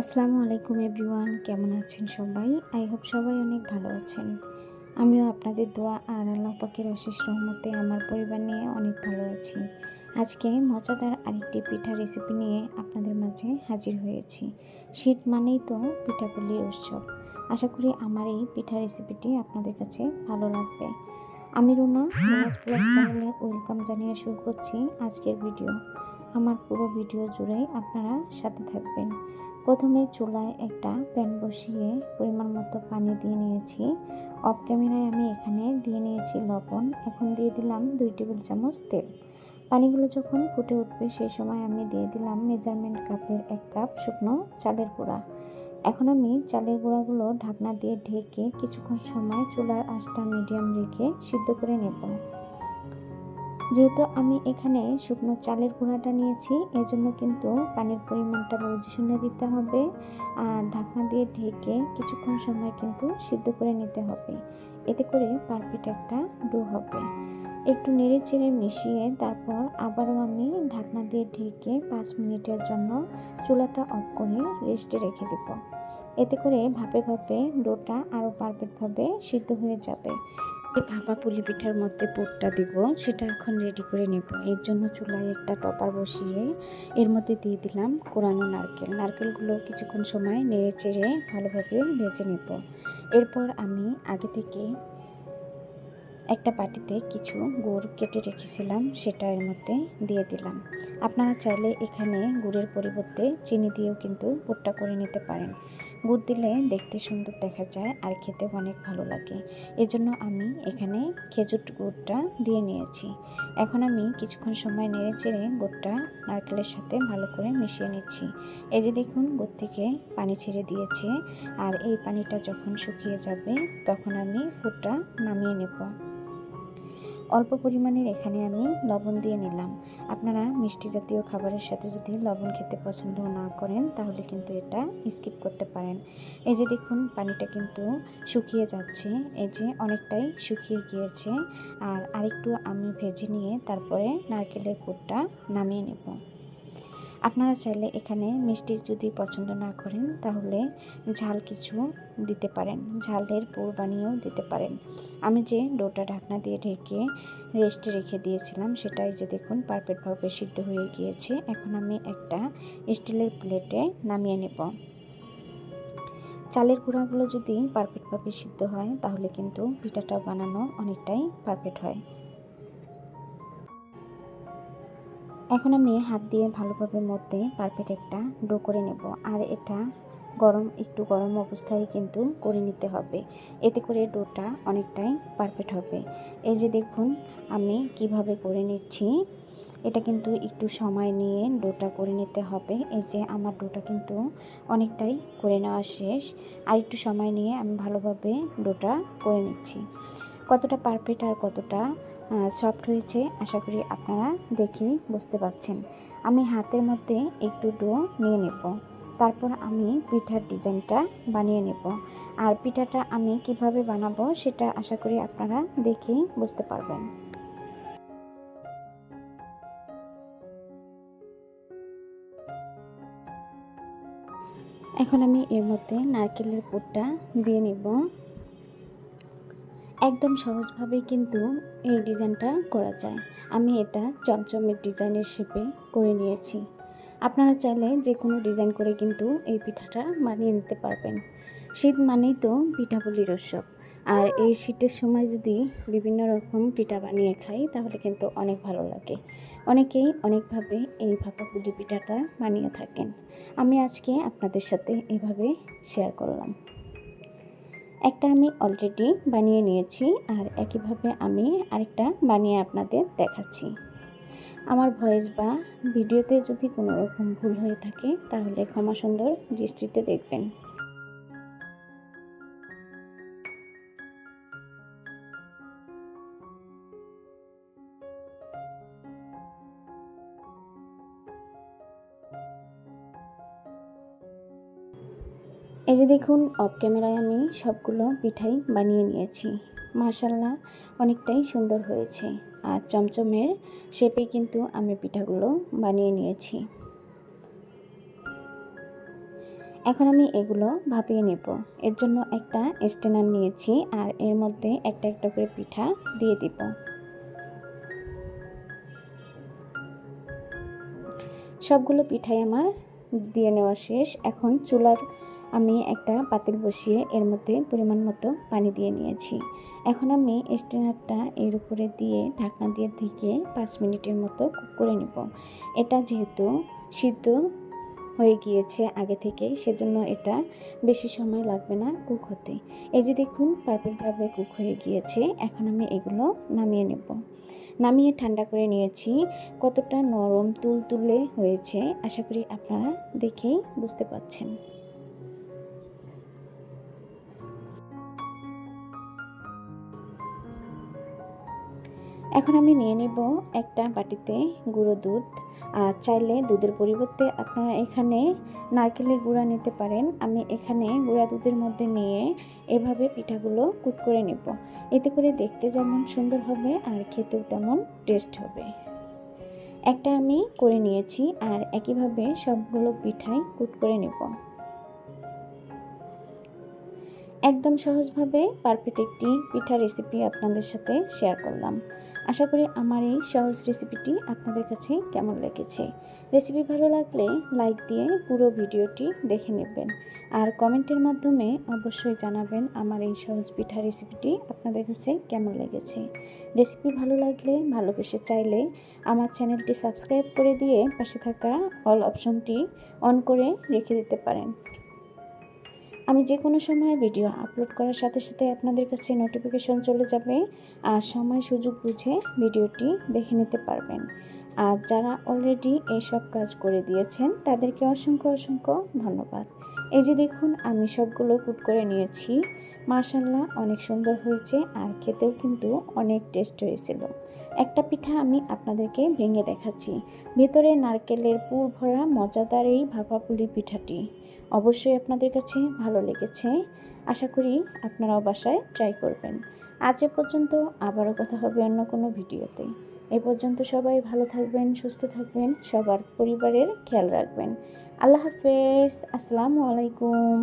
আসসালামু আলাইকুম এভরিওয়ান, কেমন আছেন সবাই? আই হোপ সবাই অনেক ভালো আছেন। আমিও আপনাদের দোয়া আর আল্লাহ পাকের অশেষ রহমতে আমার পরিবার নিয়ে অনেক ভালো আছি। আজকে মজাদার আরেকটি পিঠা রেসিপি নিয়ে আপনাদের মাঝে হাজির হয়েছি। শীত মানেই তো পিঠাপুলির উৎসব। আশা করি আমার এই পিঠা রেসিপিটি আপনাদের কাছে ভালো লাগবে। আমি রুনা চ্যানেলে ওয়েলকাম জানিয়ে শুরু করছি আজকের ভিডিও। আমার পুরো ভিডিও জুড়েই আপনারা সাথে থাকবেন। প্রথমে চুলায় একটা প্যান বসিয়ে পরিমাণ মতো পানি দিয়ে নিয়েছি। অফ ক্যামেরায় আমি এখানে দিয়ে নিয়েছি লবণ। এখন দিয়ে দিলাম দুই টেবিল চামচ তেল। পানিগুলো যখন ফুটে উঠবে সেই সময় আমি দিয়ে দিলাম মেজারমেন্ট কাপের এক কাপ শুকনো চালের গুঁড়া। এখন আমি চালের গুঁড়াগুলো ঢাকনা দিয়ে ঢেকে কিছুক্ষণ সময় চুলার আঁচটা মিডিয়াম রেখে সিদ্ধ করে নেব। যেহেতু আমি এখানে শুকনো চালের গুঁড়াটা নিয়েছি, এজন্য কিন্তু পানির পরিমাণটা বুঝে শুনে দিতে হবে। আর ঢাকনা দিয়ে ঢেকে কিছুক্ষণ সময় কিন্তু সিদ্ধ করে নিতে হবে। এতে করে পারফেক্ট একটা ডু হবে। একটু নেড়ে চেড়ে মিশিয়ে তারপর আবারও আমি ঢাকনা দিয়ে ঢেকে পাঁচ মিনিটের জন্য চুলাটা অফ করে রেস্টে রেখে দেব। এতে করে ভাপে ভাপে ডোটা আরও পারফেক্টভাবে সিদ্ধ হয়ে যাবে। ভাপা পুলি পিঠার মধ্যে পুরটা দিব, সেটা এখন রেডি করে নেব। এর জন্য চুলায় একটা টপার বসিয়ে এর মধ্যে দিয়ে দিলাম কোরানো নারকেল। নারকেলগুলো কিছুক্ষণ সময় নেড়ে চেড়ে ভালোভাবে ভেজে নেব। এরপর আমি আগে থেকে একটা বাটিতে কিছু গুড় কেটে রেখেছিলাম, সেটা এর মধ্যে দিয়ে দিলাম। আপনারা চাইলে এখানে গুড়ের পরিবর্তে চিনি দিয়েও কিন্তু পুরটা করে নিতে পারেন। গুড় দিলে দেখতে সুন্দর দেখা যায় আর খেতে অনেক ভালো লাগে। এজন্য আমি এখানে খেজুর গুড়টা দিয়ে নিয়েছি। এখন আমি কিছুক্ষণ সময় নেড়ে চেড়ে গুড়টা নারকেলের সাথে ভালো করে মিশিয়ে নিচ্ছি। এই যে দেখুন গুড় থেকে পানি ছেড়ে দিয়েছে আর এই পানিটা যখন শুকিয়ে যাবে তখন আমি গুড়টা নামিয়ে নেব। অল্প পরিমাণের এখানে আমি লবণ দিয়ে নিলাম। আপনারা মিষ্টি জাতীয় খাবারের সাথে যদি লবণ খেতে পছন্দ না করেন, তাহলে কিন্তু এটা স্কিপ করতে পারেন। এই যে দেখুন, পানিটা কিন্তু শুকিয়ে যাচ্ছে। এই যে অনেকটাই শুকিয়ে গিয়েছে। আর আরেকটু আমি ভেজে নিয়ে তারপরে নারকেলের পুরটা নামিয়ে নেব। আপনারা চাইলে এখানে মিষ্টি যদি পছন্দ না করেন, তাহলে ঝাল কিছু দিতে পারেন। ঝালের পুর বানিয়েও দিতে পারেন। আমি যে ডোটা ঢাকনা দিয়ে ঢেকে রেস্টে রেখে দিয়েছিলাম, সেটাই যে দেখুন পারফেক্টভাবে সিদ্ধ হয়ে গিয়েছে। এখন আমি একটা স্টিলের প্লেটে নামিয়ে নেব। চালের গুঁড়াগুলো যদি পারফেক্টভাবে সিদ্ধ হয়, তাহলে কিন্তু পিঠাটা বানানো অনেকটাই পারফেক্ট হয়। এখন আমি হাত দিয়ে ভালোভাবে মধ্যে পারফেক্ট একটা ডো করে নেব। আর এটা গরম, একটু গরম অবস্থায় কিন্তু করে নিতে হবে। এতে করে ডোটা অনেকটাই পারফেক্ট হবে। এই যে দেখুন, আমি কীভাবে করে নিচ্ছি, এটা কিন্তু একটু সময় নিয়ে ডোটা করে নিতে হবে। এই যে আমার ডোটা কিন্তু অনেকটাই করে নেওয়া শেষ। আর একটু সময় নিয়ে আমি ভালোভাবে ডোটা করে নিচ্ছি। কতটা পারফেক্ট আর কতটা সফট হয়েছে, আশা করি আপনারা দেখেই বুঝতে পারছেন। আমি হাতের মধ্যে একটু ডো নিয়ে নেব। তারপর আমি পিঠার ডিজাইনটা বানিয়ে নেব। আর পিঠাটা আমি কীভাবে বানাবো সেটা আশা করি আপনারা দেখেই বুঝতে পারবেন। এখন আমি এর মধ্যে নারকেলের পুরটা দিয়ে নেব। একদম কিন্তু এই ডিজাইনটা করা যায়। আমি এটা চমচমের ডিজাইনের শেপে করে নিয়েছি। আপনারা চাইলে যে কোনো ডিজাইন করে কিন্তু এই পিঠাটা বানিয়ে নিতে পারবেন। শীত মানেই তো পিঠাপুলির উৎসব। আর এই শীতের সময় যদি বিভিন্ন রকম পিঠা বানিয়ে খাই, তাহলে কিন্তু অনেক ভালো লাগে। অনেকেই অনেকভাবে এই ভাপাপুলি পিঠাটা বানিয়ে থাকেন। আমি আজকে আপনাদের সাথে এভাবে শেয়ার করলাম। একটা আমি অলরেডি বানিয়ে নিয়েছি আর একইভাবে আমি আরেকটা বানিয়ে আপনাদের দেখাচ্ছি। আমার ভয়েস বা ভিডিওতে যদি কোনো রকম ভুল হয়ে থাকে, তাহলে ক্ষমা সুন্দর দৃষ্টিতে দেখবেন। এই যে দেখুন অফ ক্যামেরায় আমি সবগুলো পিঠাই বানিয়ে নিয়েছি। মার্শাল্লাহ অনেকটাই সুন্দর হয়েছে। আর চমচমের শেপে কিন্তু আমি পিঠাগুলো বানিয়ে নিয়েছি। এখন আমি এগুলো ভাপিয়ে নেব। এর জন্য একটা স্টেনার নিয়েছি আর এর মধ্যে একটা একটা করে পিঠা দিয়ে দিব। সবগুলো পিঠাই আমার দিয়ে নেওয়া শেষ। এখন চুলার আমি একটা পাতিল বসিয়ে এর মধ্যে পরিমাণ মতো পানি দিয়ে নিয়েছি। এখন আমি স্টেনারটা এর উপরে দিয়ে ঢাকনা দিয়ে ঢেকে পাঁচ মিনিটের মতো কুক করে নেব। এটা যেহেতু সিদ্ধ হয়ে গিয়েছে আগে থেকে, সেজন্য এটা বেশি সময় লাগবে না কুক হতে। এই যে দেখুন, পারফেক্টভাবে কুক হয়ে গিয়েছে। এখন আমি এগুলো নামিয়ে নেব। নামিয়ে ঠান্ডা করে নিয়েছি। কতটা নরম তুল তুলে হয়েছে, আশা করি আপনারা দেখেই বুঝতে পারছেন। এখন আমি নিয়ে নেব একটা বাটিতে গুঁড়ো দুধ। আর চাইলে দুধের পরিবর্তে আপনারা এখানে নারকেলের গুঁড়া নিতে পারেন। আমি এখানে গুঁড়া দুধের মধ্যে নিয়ে এভাবে পিঠাগুলো কুট করে নেব। এতে করে দেখতে যেমন সুন্দর হবে আর খেতেও তেমন টেস্ট হবে। একটা আমি করে নিয়েছি আর একইভাবে সবগুলো পিঠাই কুট করে নেব। একদম সহজভাবে পারফেক্ট একটি পিঠা রেসিপি আপনাদের সাথে শেয়ার করলাম। আশা করি আমার এই সহজ রেসিপিটি আপনাদের কাছে কেমন লেগেছে? রেসিপি ভালো লাগলে লাইক দিয়ে পুরো ভিডিওটি দেখে নেবেন। আর কমেন্টের মাধ্যমে অবশ্যই জানাবেন আমার এই সহজ পিঠা রেসিপিটি আপনাদের কাছে কেমন লেগেছে। রেসিপি ভালো লাগলে, ভালোবেসে চাইলে আমার চ্যানেলটি সাবস্ক্রাইব করে দিয়ে পাশে থাকা অল অপশনটি অন করে রেখে দিতে পারেন। আমি যে কোনো সময় ভিডিও আপলোড করার সাথে সাথে আপনাদের কাছে নোটিফিকেশন চলে যাবে আর সময় সুযোগ বুঝে ভিডিওটি দেখে নিতে পারবেন। আর যারা অলরেডি এইসব কাজ করে দিয়েছেন, তাদেরকে অসংখ্য অসংখ্য ধন্যবাদ। এই যে দেখুন, আমি সবগুলো কুট করে নিয়েছি। মাশাল্লাহ অনেক সুন্দর হয়েছে আর খেতেও কিন্তু অনেক টেস্ট হয়েছিল। একটা পিঠা আমি আপনাদেরকে ভেঙে দেখাচ্ছি। ভেতরে নারকেলের পুর ভরা মজাদার এই ভাপাপুলি পিঠাটি। অবশ্যই আপনাদের কাছে ভালো লেগেছে। আশা করি আপনারাও বাসায় ট্রাই করবেন। আজ এ পর্যন্ত আবারও কথা হবে অন্য কোনো ভিডিওতে। এ পর্যন্ত সবাই ভালো থাকবেন, সুস্থ থাকবেন, সবার পরিবারের খেয়াল রাখবেন। আল্লাহ হাফেজ, আসসালামু আলাইকুম।